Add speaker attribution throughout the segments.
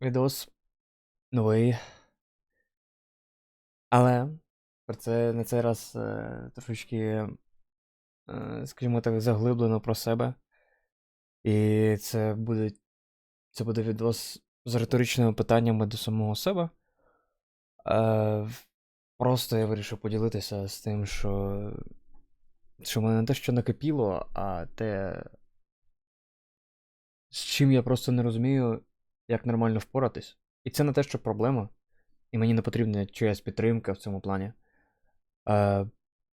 Speaker 1: відос новий. Але про це на цей раз е, трошечки, е, скажімо так, заглиблено про себе. І це буде, це буде відос з риторичними питаннями до самого себе. Е, просто я вирішив поділитися з тим, що, що мене не те, що накипіло, а те, з чим я просто не розумію, як нормально впоратись. І це не те, що проблема, і мені не потрібна чиясь підтримка в цьому плані. Е,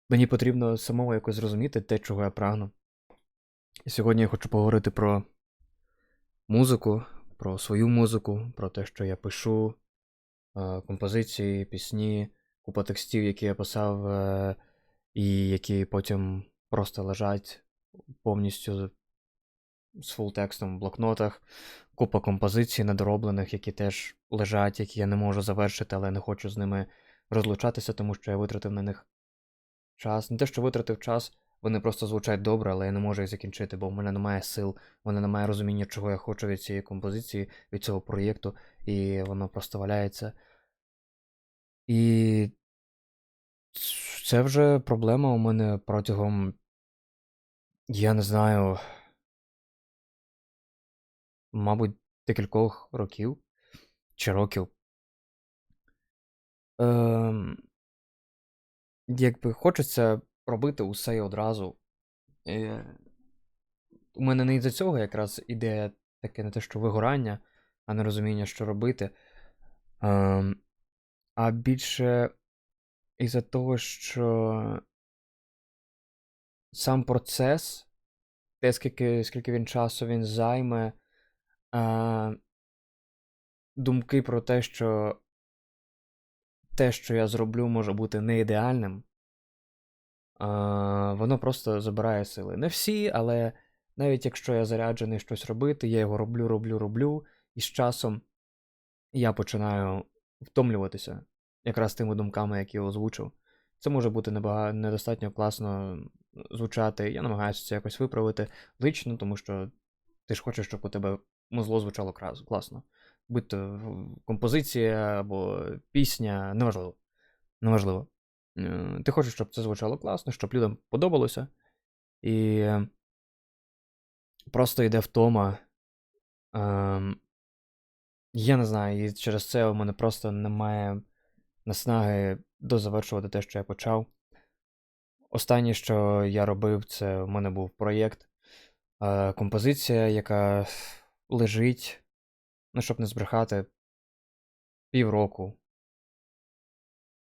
Speaker 1: мені потрібно самому якось зрозуміти те, чого я прагну. І сьогодні я хочу поговорити про музику, про свою музику, про те, що я пишу, е, композиції, пісні, купа текстів, які я писав, е, і які потім просто лежать повністю з фул текстом в блокнотах, купа композицій недороблених, які теж лежать, які я не можу завершити, але не хочу з ними розлучатися, тому що я витратив на них час. Не те, що витратив час, вони просто звучать добре, але я не можу їх закінчити, бо в мене немає сил, в мене немає розуміння, чого я хочу від цієї композиції, від цього проєкту, і воно просто валяється. І це вже проблема у мене протягом. Я не знаю. Мабуть, декількох років чи років. Ем, якби хочеться робити усе і одразу. Е, у мене не із-за цього якраз іде таке не те, що вигорання, а не розуміння, що робити. Ем, а більше із-за того, що сам процес, те, скільки, скільки він часу він займе, е, думки про те, що те, що я зроблю, може бути не ідеальним, а, воно просто забирає сили. Не всі, але навіть якщо я заряджений щось робити, я його роблю, роблю, роблю, і з часом я починаю втомлюватися якраз тими думками, які я озвучив. Це може бути небага... недостатньо класно звучати. Я намагаюся це якось виправити лично, тому що ти ж хочеш, щоб у тебе музло звучало крас- класно. Будь то композиція або пісня, неважливо. Неважливо. Е, Ти хочеш, щоб це звучало класно, щоб людям подобалося. І просто йде втома. Ем, Я не знаю, і через це у мене просто немає наснаги дозавершувати те, що я почав. Останнє, що я робив, це у мене був проєкт, е, композиція, яка лежить, ну, щоб не збрехати, півроку.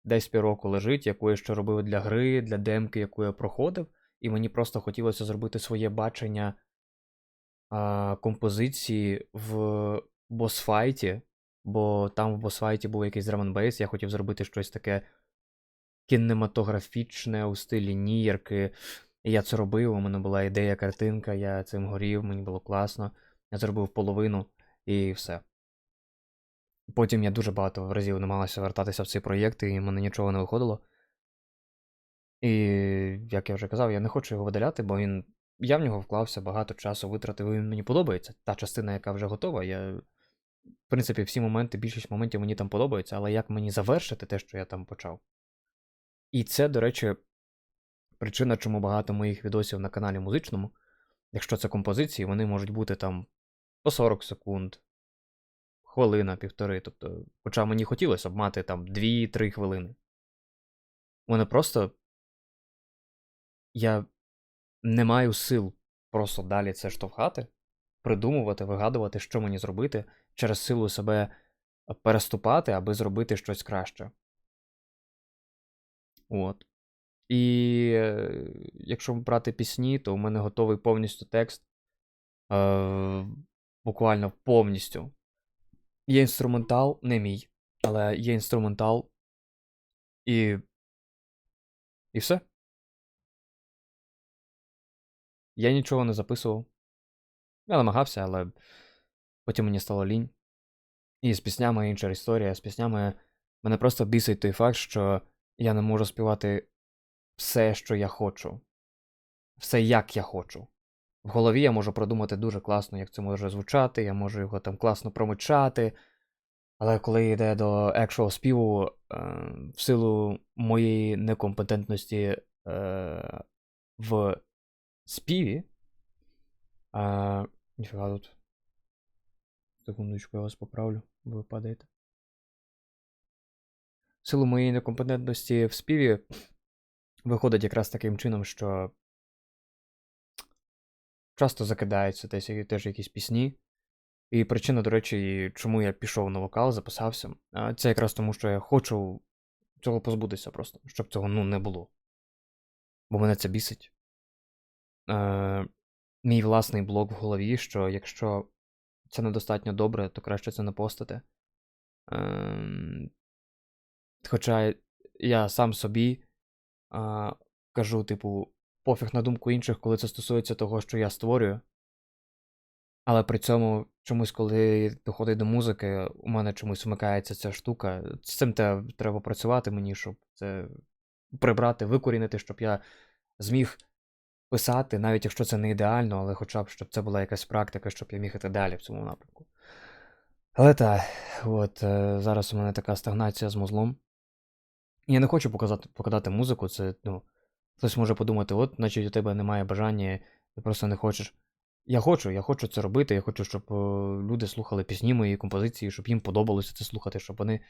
Speaker 1: Десь півроку лежить, яку я ще робив для гри, для демки, яку я проходив, і мені просто хотілося зробити своє бачення а, композиції в босфайті, бо там в босфайті був якийсь драманбейс, я хотів зробити щось таке кінематографічне у стилі нієрки. І я це робив, у мене була ідея, картинка, я цим горів, мені було класно. Я зробив половину і все. Потім я дуже багато разів намагався вертатися в цей проєкт, і мене нічого не виходило. І, як я вже казав, я не хочу його видаляти, бо він. Я в нього вклався багато часу, витратив, і він мені подобається. Та частина, яка вже готова, я. В принципі, всі моменти, більшість моментів мені там подобається, але як мені завершити те, що я там почав. І це, до речі, причина, чому багато моїх відосів на каналі музичному, якщо це композиції, вони можуть бути там по 40 секунд, хвилина, півтори. Тобто, хоча мені хотілося б мати там 2-3 хвилини. Мене просто. Я не маю сил просто далі це штовхати, придумувати, вигадувати, що мені зробити, через силу себе переступати, аби зробити щось краще. От. І е, якщо брати пісні, то у мене готовий повністю текст. Буквально повністю. Є інструментал, не мій, але є інструментал. І. І все. Я нічого не записував. Я намагався, але потім мені стало лінь. І з піснями інша історія. З піснями мене просто бісить той факт, що я не можу співати все, що я хочу. Все, як я хочу. В голові я можу продумати дуже класно, як це може звучати, я можу його там класно промичати, Але коли йде до actual співу, е, в силу моєї некомпетентності е, в співі. Е, ніфіга тут. Секундочку, я вас поправлю, ви падаєте. В силу моєї некомпетентності в співі виходить якраз таким чином, що часто закидаються десь теж якісь пісні. І причина, до речі, чому я пішов на вокал, записався, це якраз тому, що я хочу цього позбутися просто, щоб цього ну, не було. Бо мене це бісить. Е, мій власний блок в голові, що якщо це недостатньо добре, то краще це не постати. Е, хоча я сам собі а, кажу, типу, пофіг на думку інших, коли це стосується того, що я створюю. Але при цьому чомусь, коли доходить до музики, у мене чомусь вмикається ця штука. З цим треба працювати мені, щоб це прибрати, викорінити, щоб я зміг писати, навіть якщо це не ідеально, але хоча б щоб це була якась практика, щоб я міг іти далі в цьому напрямку. Але так, от е, зараз у мене така стагнація з музлом. Я не хочу показати, покидати музику, це, ну, хтось може подумати, от, значить, у тебе немає бажання, ти просто не хочеш. Я хочу, я хочу це робити, я хочу, щоб е, люди слухали пісні мої композиції, щоб їм подобалося це слухати, щоб вони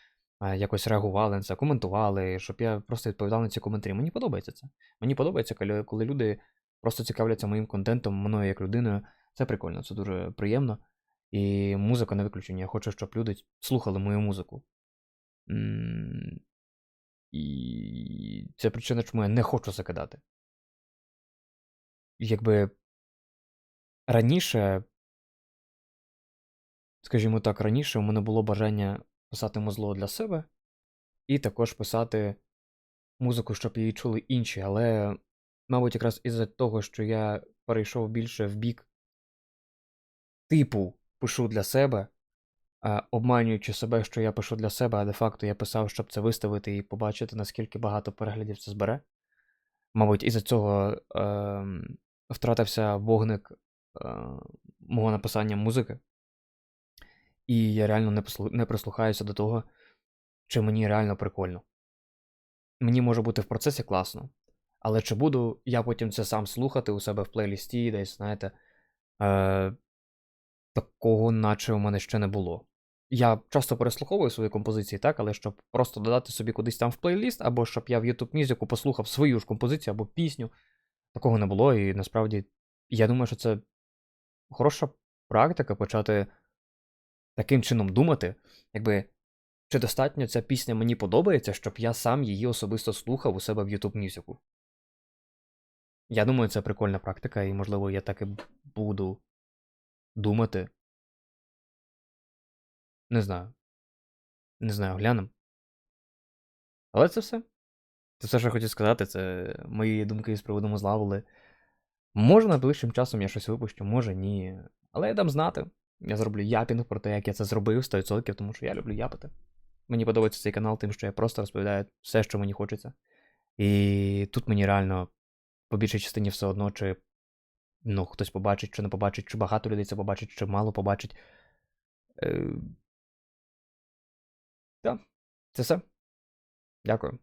Speaker 1: е, якось реагували на це, коментували, щоб я просто відповідав на ці коментарі. Мені подобається це. Мені подобається, коли люди просто цікавляться моїм контентом, мною як людиною. Це прикольно, це дуже приємно. І музика не виключення. Я хочу, щоб люди слухали мою музику. І це причина, чому я не хочу закидати. Якби раніше, скажімо так, раніше у мене було бажання писати музло для себе і також писати музику, щоб її чули інші, але, мабуть, якраз із-за того, що я перейшов більше в бік типу пишу для себе, обманюючи себе, що я пишу для себе, а де-факто я писав, щоб це виставити і побачити, наскільки багато переглядів це збере. Мабуть, із-за цього ем, втратився вогник е, мого написання музики. І я реально не, послу- не прислухаюся до того, чи мені реально прикольно. Мені може бути в процесі класно, але чи буду я потім це сам слухати у себе в плейлісті, десь, знаєте, е, такого, наче у мене ще не було. Я часто переслуховую свої композиції, так, але щоб просто додати собі кудись там в плейліст, або щоб я в YouTube Music послухав свою ж композицію або пісню, такого не було. І насправді я думаю, що це хороша практика почати таким чином думати, якби чи достатньо ця пісня мені подобається, щоб я сам її особисто слухав у себе в YouTube Music. Я думаю, це прикольна практика, і, можливо, я так і буду думати. Не знаю. Не знаю, глянем. Але це все. Це все, що я хотів сказати, це мої думки з приводу музла були. Може, найближчим часом я щось випущу, може ні. Але я дам знати. Я зроблю япінг про те, як я це зробив 100%, тому що я люблю япити. Мені подобається цей канал, тим, що я просто розповідаю все, що мені хочеться. І тут мені реально по більшій частині все одно, чи ну, хтось побачить, чи не побачить, чи багато людей це побачить, чи мало побачить. Так, це все. Дякую.